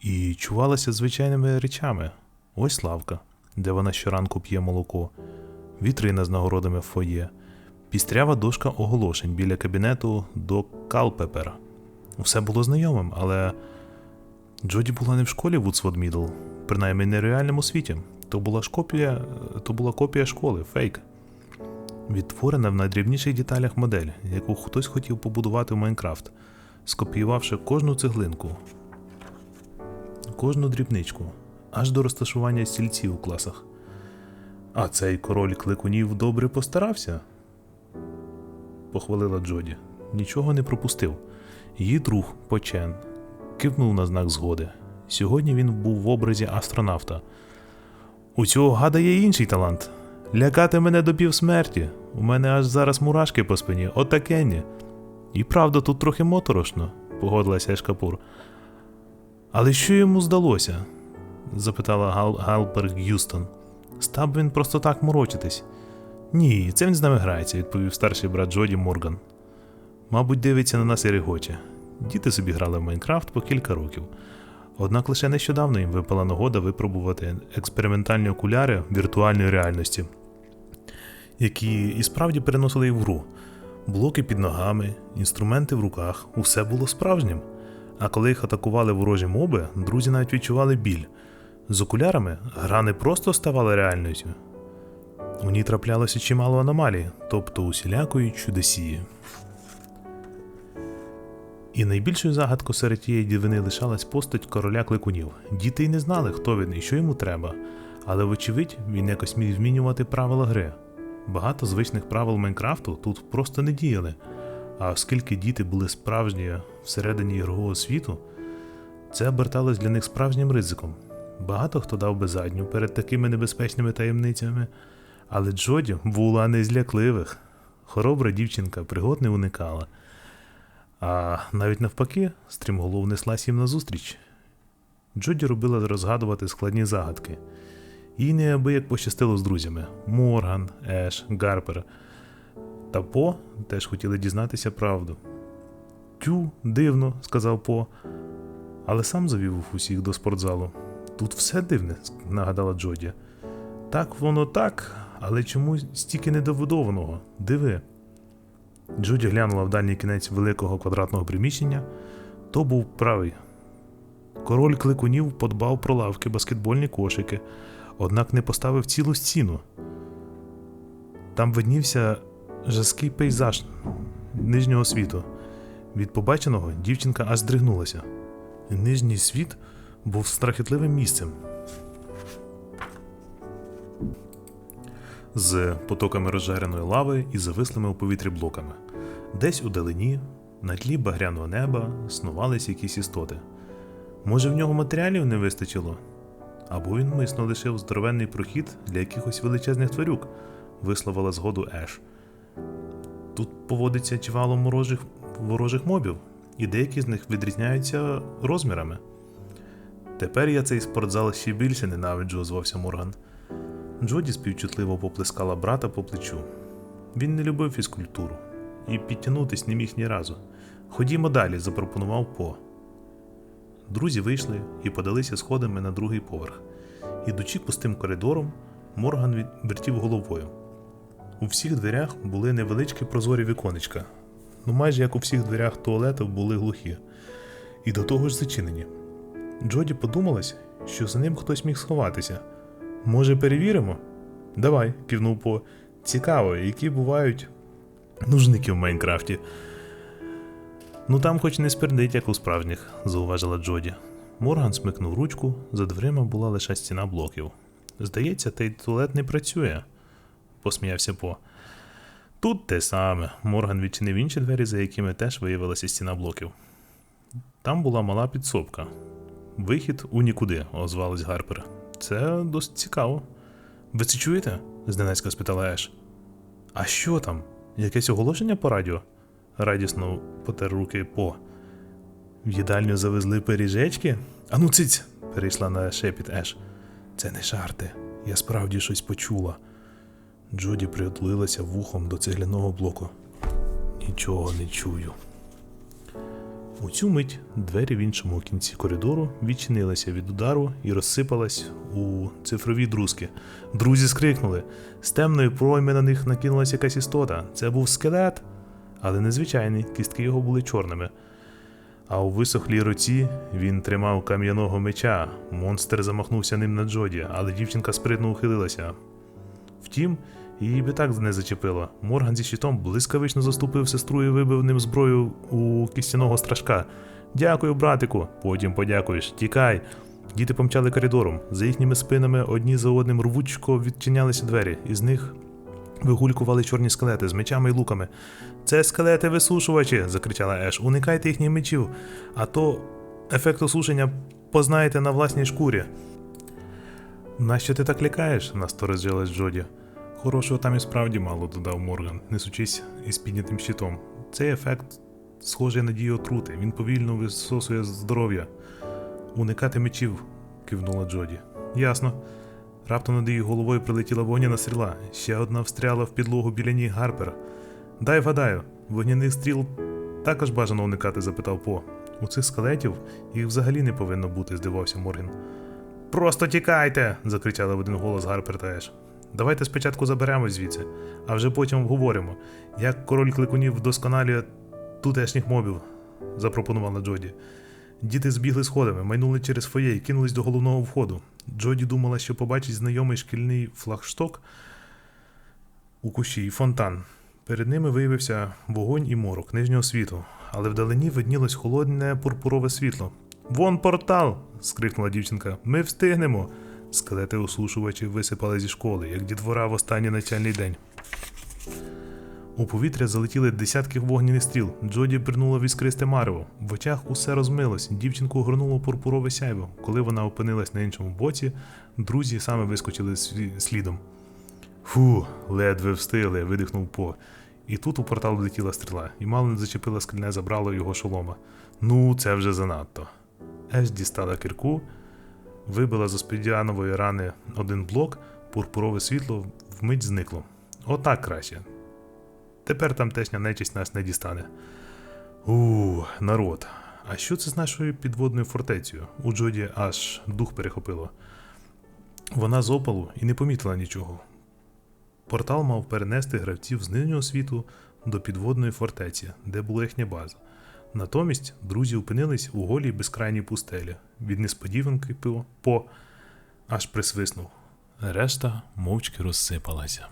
і чувалася звичайними речами. Ось лавка, де вона щоранку п'є молоко, вітрина з нагородами в фоє, пістрява дошка оголошень біля кабінету до Калпепера. Все було знайомим, але Джоді була не в школі Вудсвод Мідл, принаймні не в реальному світі. То була ж копія, то була копія школи, фейк. Відтворена в найдрібніших деталях модель, яку хтось хотів побудувати в Майнкрафт, скопіювавши кожну цеглинку, кожну дрібничку, аж до розташування стільців у класах. А цей король кликунів добре постарався, похвалила Джоді. Нічого не пропустив. Її друг Почен кивнув на знак згоди. Сьогодні він був в образі астронавта. У цього гада є інший талант. Лякати мене до півсмерті. У мене аж зараз мурашки по спині, отакенні. І правда, тут трохи моторошно, погодилася Ешкапур. Але що йому здалося? запитала Гал Галпер Г'юстон. Став він просто так морочитись. Ні, це він з нами грається, відповів старший брат Джоді Морган. Мабуть, дивиться на нас і регоче. Діти собі грали в Майнкрафт по кілька років. Однак лише нещодавно їм випала нагода випробувати експериментальні окуляри віртуальної реальності, які і справді переносили їх в гру. Блоки під ногами, інструменти в руках, усе було справжнім. А коли їх атакували ворожі моби, друзі навіть відчували біль. З окулярами гра не просто ставала реальністю. У ній траплялося чимало аномалій, тобто усілякої чудесії. І найбільшою загадкою серед тієї дівини лишалась постать короля кликунів. Діти й не знали, хто він і що йому треба, але, вочевидь, він якось міг змінювати правила гри. Багато звичних правил Майнкрафту тут просто не діяли. А оскільки діти були справжні всередині ігрового світу, це оберталось для них справжнім ризиком. Багато хто дав би задню перед такими небезпечними таємницями, але Джоді була не з лякливих. Хоробра дівчинка пригод не уникала. А навіть навпаки, стрімголов неслась їм назустріч. Джоді робила розгадувати складні загадки. Їй неабияк пощастило з друзями Морган, Еш, Гарпер та По теж хотіли дізнатися правду. Тю, дивно, сказав По, але сам завів усіх до спортзалу. Тут все дивне, нагадала Джоді. Так воно так, але чомусь стільки недовидованого. Диви. Джуді глянула в дальній кінець великого квадратного приміщення. То був правий. Король кликунів подбав про лавки, баскетбольні кошики, однак не поставив цілу стіну. Там виднівся жаский пейзаж нижнього світу. Від побаченого дівчинка аж здригнулася. Нижній світ був страхітливим місцем. з потоками розжареної лави і завислими у повітрі блоками. Десь у далині, на тлі багряного неба, снувались якісь істоти. Може, в нього матеріалів не вистачило? Або він мисно лишив здоровенний прохід для якихось величезних тварюк, висловила згоду Еш. Тут поводиться чимало ворожих, ворожих мобів, і деякі з них відрізняються розмірами. Тепер я цей спортзал ще більше ненавиджу, озвався Морган. Джоді співчутливо поплескала брата по плечу. Він не любив фізкультуру і підтягнутись не міг ні разу. Ходімо далі, запропонував По. Друзі вийшли і подалися сходами на другий поверх. Ідучи пустим коридором, Морган вертів головою. У всіх дверях були невеличкі прозорі віконечка, ну майже як у всіх дверях туалетів були глухі, і до того ж зачинені. Джоді подумалось, що за ним хтось міг сховатися. Може, перевіримо? Давай, кивнув по. Цікаво, які бувають нужники в Майнкрафті. Ну там хоч не спердить, як у справжніх, зауважила Джоді. Морган смикнув ручку, за дверима була лише стіна блоків. Здається, той туалет не працює, посміявся По. Тут те саме. Морган відчинив інші двері, за якими теж виявилася стіна блоків. Там була мала підсобка. Вихід у нікуди, озвалась Гарпер. Це досить цікаво. Ви це чуєте? зненацька спитала Еш. А що там? Якесь оголошення по радіо? радісно потер руки по. В їдальню завезли пиріжечки? Ану циць! перейшла на шепіт Еш. Це не жарти. Я справді щось почула. Джоді притулилася вухом до цегляного блоку. Нічого не чую. У цю мить двері в іншому кінці коридору відчинилися від удару і розсипалась у цифрові друзки. Друзі скрикнули. З темної пройми на них накинулася якась істота. Це був скелет, але незвичайний, кістки його були чорними. А у висохлій руці він тримав кам'яного меча. Монстр замахнувся ним на Джоді, але дівчинка спритно ухилилася. Втім, її би так не зачепило. Морган зі щитом блискавично заступив сестру і вибив ним зброю у кістяного страшка. Дякую, братику. Потім подякуєш. Тікай. Діти помчали коридором. За їхніми спинами одні за одним рвучко відчинялися двері. Із них вигулькували чорні скелети з мечами і луками. Це скелети висушувачі, закричала Еш. Уникайте їхніх мечів, а то ефект осушення познаєте на власній шкурі. Нащо ти так лякаєш? насторожилась Джоді. Хорошого там і справді мало, додав Морган, несучись із піднятим щитом. Цей ефект схожий на дію отрути, він повільно висосує здоров'я. Уникати мечів, кивнула Джоді. Ясно. Раптом над її головою прилетіла вогняна стріла. Ще одна встряла в підлогу біля ніг Гарпера. Дай вгадаю, вогняних стріл також бажано уникати, запитав По. У цих скелетів їх взагалі не повинно бути, здивався Морган. Просто тікайте! закричали в один голос Гарпер та Еш. Давайте спочатку заберемось звідси, а вже потім обговоримо, як король кликунів вдосконалює тутешніх мобів, запропонувала Джоді. Діти збігли сходами, майнули через фоє і кинулись до головного входу. Джоді думала, що побачить знайомий шкільний флагшток у кущі і фонтан. Перед ними виявився вогонь і морок нижнього світу, але вдалині виднілось холодне пурпурове світло. Вон портал! скрикнула дівчинка. Ми встигнемо. Скелети осушувачів висипали зі школи, як дітвора в останній навчальний день. У повітря залетіли десятки вогняних стріл. Джоді пирнула в іскристе марево. В очах усе розмилось. Дівчинку огорнуло пурпурове сяйво. Коли вона опинилась на іншому боці, друзі саме вискочили слідом. Фу, ледве встигли, видихнув По. І тут у портал влетіла стріла, і мало не зачепила скляне забрало його шолома. Ну, це вже занадто. Еш дістала кірку, вибила з оспідіанової рани один блок, пурпурове світло вмить зникло. Отак краще. Тепер тамтешня нечисть нас не дістане. У, народ. А що це з нашою підводною фортецею? У Джоді аж дух перехопило. Вона з опалу і не помітила нічого. Портал мав перенести гравців з нижнього світу до підводної фортеці, де була їхня база. Натомість друзі опинились у голій безкрайній пустелі. Від несподіванки пиво по аж присвиснув. Решта мовчки розсипалася.